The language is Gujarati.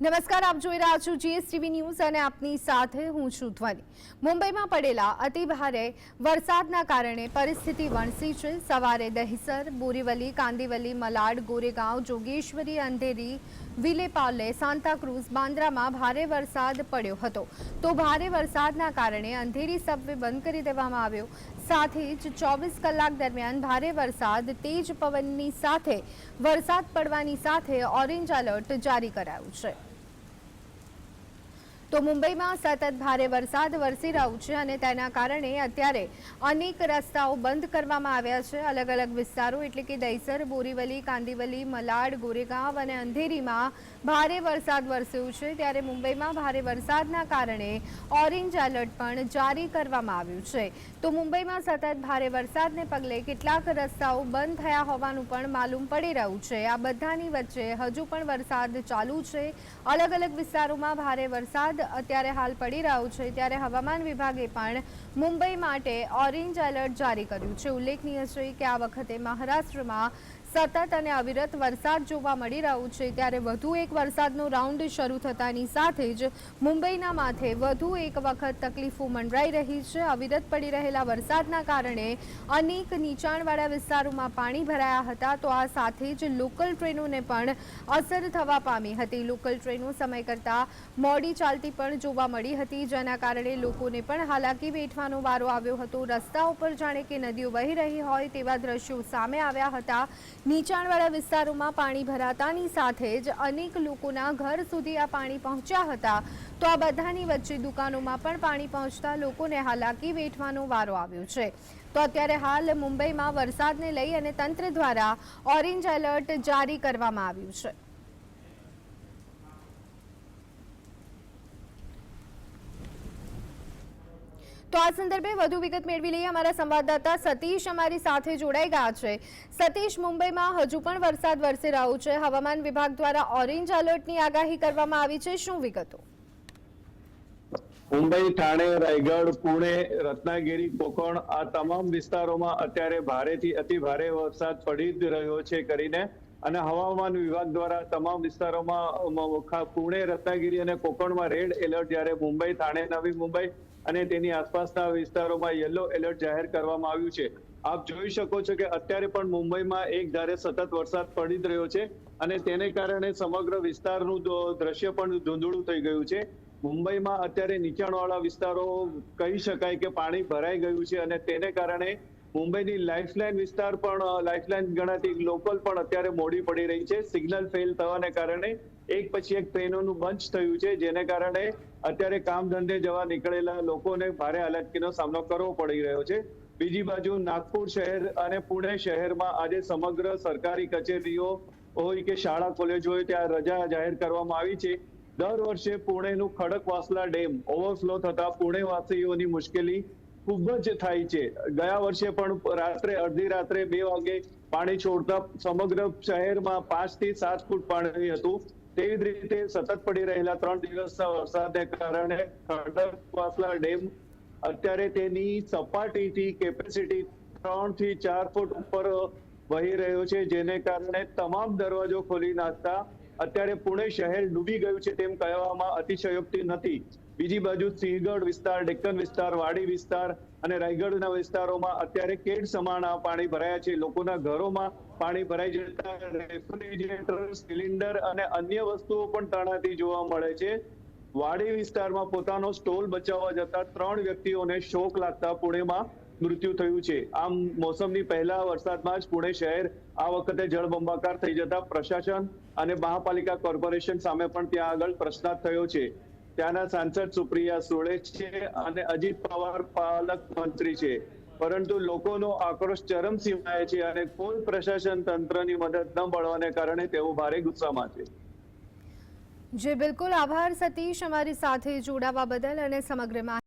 નમસ્કાર, આપ જોઈ રહ્યા છો જીએસટીવી ન્યૂઝ અને આપની સાથે હું છું ધ્વનિ. મુંબઈમાં પડેલા અતિ ભારે વરસાદના કારણે પરિસ્થિતિ વણસી છે. સવારે દહીસર, બોરીવલી, કાંદીવલી, મલાડ, ગોરેગાંવ, જોગેશ્વરી, અંધેરી, વિલેપાલે, સાંતાક્રુઝ, બાંદ્રામાં ભારે વરસાદ પડ્યો હતો. તો ભારે વરસાદના કારણે અંધેરી સબવે બંધ કરી દેવામાં આવ્યો. સાથે જ ચોવીસ કલાક દરમિયાન ભારે વરસાદ, તેજ પવનની સાથે વરસાદ પડવાની સાથે ઓરેન્જ એલર્ટ જારી કરાયું છે. તો મુંબઈમાં સતત ભારે વરસાદ વરસી રહ્યો છે અને તેના કારણે અત્યારે અનેક રસ્તાઓ બંધ કરવામાં આવ્યા છે. અલગ અલગ વિસ્તારો એટલે કે દહીસર, બોરીવલી, કાંદીવલી, મલાડ, ગોરેગાંવ અને અંધેરીમાં ભારે વરસાદ વરસ્યો છે. ત્યારે મુંબઈમાં ભારે વરસાદના કારણે ઓરેન્જ એલર્ટ પણ જારી કરવામાં આવ્યું છે. તો મુંબઈમાં સતત ભારે વરસાદને પગલે કેટલાક રસ્તાઓ બંધ થયા હોવાનું પણ માલુમ પડી રહ્યું છે. આ બધાની વચ્ચે હજુ પણ વરસાદ ચાલુ છે. અલગ અલગ વિસ્તારોમાં ભારે વરસાદ અત્યારે હાલ પડી રહ્યો છે, ત્યારે હવામાન વિભાગે પણ મુંબઈ માટે ઓરેન્જ એલર્ટ જારી કર્યું છે. ઉલ્લેખનીય છે કે આ વખતે મહારાષ્ટ્રમાં સતત અને અવિરત વરસાદ જોવા મળી રહ્યો છે. ત્યારે વધુ એક વરસાદનો રાઉન્ડ શરૂ થતાની સાથે જ મુંબઈના માથે વધુ એક વખત તકલીફો મંડરાઈ રહી છે. અવિરત પડી રહેલા વરસાદના કારણે અનેક નીચાણવાળા વિસ્તારોમાં પાણી ભરાયા હતા. તો આ સાથે જ લોકલ ટ્રેનોને પણ અસર થવા પામી હતી. લોકલ ટ્રેનો સમય કરતાં મોડી ચાલતી પણ જોવા મળી હતી, જેના કારણે લોકોને પણ હાલાકી વેઠવાનો વારો આવ્યો હતો. રસ્તા ઉપર જાણે કે નદીઓ વહી રહી હોય તેવા દ્રશ્યો સામે આવ્યા હતા. નીચાણવાળા વિસ્તારોમાં પાણી ભરાતાની સાથે જ અનેક લોકોના ઘર સુધી આ પાણી પહોંચ્યા હતા. તો આ બધાની વચ્ચે દુકાનોમાં પણ પાણી પહોંચતા લોકોને હાલાકી વેઠવાનો વારો આવ્યો છે. તો અત્યારે હાલ મુંબઈમાં વરસાદને લઈ અને તંત્ર દ્વારા ઓરેન્જ એલર્ટ જારી કરવામાં આવ્યું છે. તો આ સંદર્ભે વધુ વિગત મેળવી લઈએ. અમારા સંવાદદાતા સતીશ અમારી સાથે જોડાઈ ગયા છે. સતીશ, મુંબઈમાં હજુ પણ વરસાદ વરસી રહ્યો છે. હવામાન વિભાગ દ્વારા ઓરેન્જ એલર્ટની આગાહી કરવામાં આવી છે. શું વિગતો? મુંબઈ, ઠાણે, રાયગઢ, પુણે, રત્નાગીરી કોકણ આ તમામ વિસ્તારોમાં અત્યારે ભારેથી અતિ ભારે વરસાદ પડી જ રહ્યો છે કરીને અને હવામાન વિભાગ દ્વારા તમામ વિસ્તારોમાં પુણે, રત્નાગીરી અને કોકણમાં રેડ એલર્ટ જ્યારે મુંબઈ, ઠાણે, નવી મુંબઈ અને તેની આસપાસના વિસ્તારોમાં યલો એલર્ટ જાહેર કરવામાં આવ્યું છે. આપ જોઈ શકો છો કે અત્યારે પણ મુંબઈમાં એક ધારે સતત વરસાદ પડી જ રહ્યો છે અને તેને કારણે સમગ્ર વિસ્તારનું દ્રશ્ય પણ ધૂંધળું થઈ ગયું છે. મુંબઈમાં અત્યારે નીચાણવાળા વિસ્તારો કહી શકાય કે પાણી ભરાઈ ગયું છે અને તેને કારણે મુંબઈની લાઇફલાઇન વિસ્તાર પણ, લાઇફલાઇન ગણાતી લોકલ પણ અત્યારે મોડી પડી રહી છે. સિગ્નલ ફેલ થવાને કારણે એક પછી એક ટ્રેનોનું બંધ થયું છે, જેને કારણે અત્યારે કામ ધંધે જવા નીકળેલા લોકોને ભારે હાલાકીનો સામનો કરવો પડી રહ્યો છે. બીજી બાજુ નાગપુર શહેર અને પુણે શહેરમાં આજે સમગ્ર સરકારી કચેરીઓ હોય કે શાળા, કોલેજો હોય ત્યાં રજા જાહેર કરવામાં આવી છે. દર વર્ષે પુણેનું ખડકવાસલા ડેમ ઓવરફ્લો થતા પુણેવાસીઓની મુશ્કેલી ખૂબ જ થાય છે. ગયા વર્ષે પણ રાત્રે અડધી રાત્રે બે વાગે પાણી છોડતા સમગ્ર શહેરમાં પાંચથી સાત ફૂટ પાણી હતું. તેવી જ રીતે સતત પડી રહેલા ત્રણ દિવસના વરસાદને કારણે ખડકવાસલા ડેમ અત્યારે તેની સપાટીથી કેપેસિટી ત્રણથી ચાર ફૂટ ઉપર વહી રહ્યો છે, જેને કારણે તમામ દરવાજો ખોલી નાખતા અત્યારે પુણે શહેર ડૂબી ગયું છે તેમ કહેવામાં અતિશયોક્તિ નથી. બીજી બાજુ સિંહગઢ વિસ્તાર ડેક્કન વિસ્તાર, વાડી વિસ્તાર અને રાયગઢના વિસ્તારોમાં અત્યારે કેડ સમાણા પાણી ભરાયા છે. લોકોના ઘરોમાં પાણી ભરાઈ જતા રેફ્રિજરેટર, સિલિન્ડર અને અન્ય વસ્તુઓ પણ તણાતી જોવા મળે છે. વાડી વિસ્તારમાં પોતાનો સ્ટોલ બચાવવા જતા ત્રણ વ્યક્તિઓને શોક લાગતા પુણેમાં મૃત્યુ થયું છે. આમ મોસમની પહેલા વરસાદમાં જ પુણે શહેર આ વખતે જળબંબાકાર થઈ જતા પ્રશાસન અને મહાપાલિકા કોર્પોરેશન સામે પણ ત્યાં આગળ પ્રશ્નાર્થ થયો છે. ત્યાંના સાંસદ સુપ્રિયા સુળે છે અને અજીત પવાર પાલક મંત્રી છે. પરંતુ લોકોનો આક્રોશ ચરમ ચરમસીમાએ છે અને કોઈ પ્રશાસન તંત્રની મદદ ન મળવાને કારણે તેઓ ભારે ગુસ્સામાં છે. જે, બિલકુલ. આભાર, સતીશ. અમારી સાથે જોડાવા બદલ અને સમગ્ર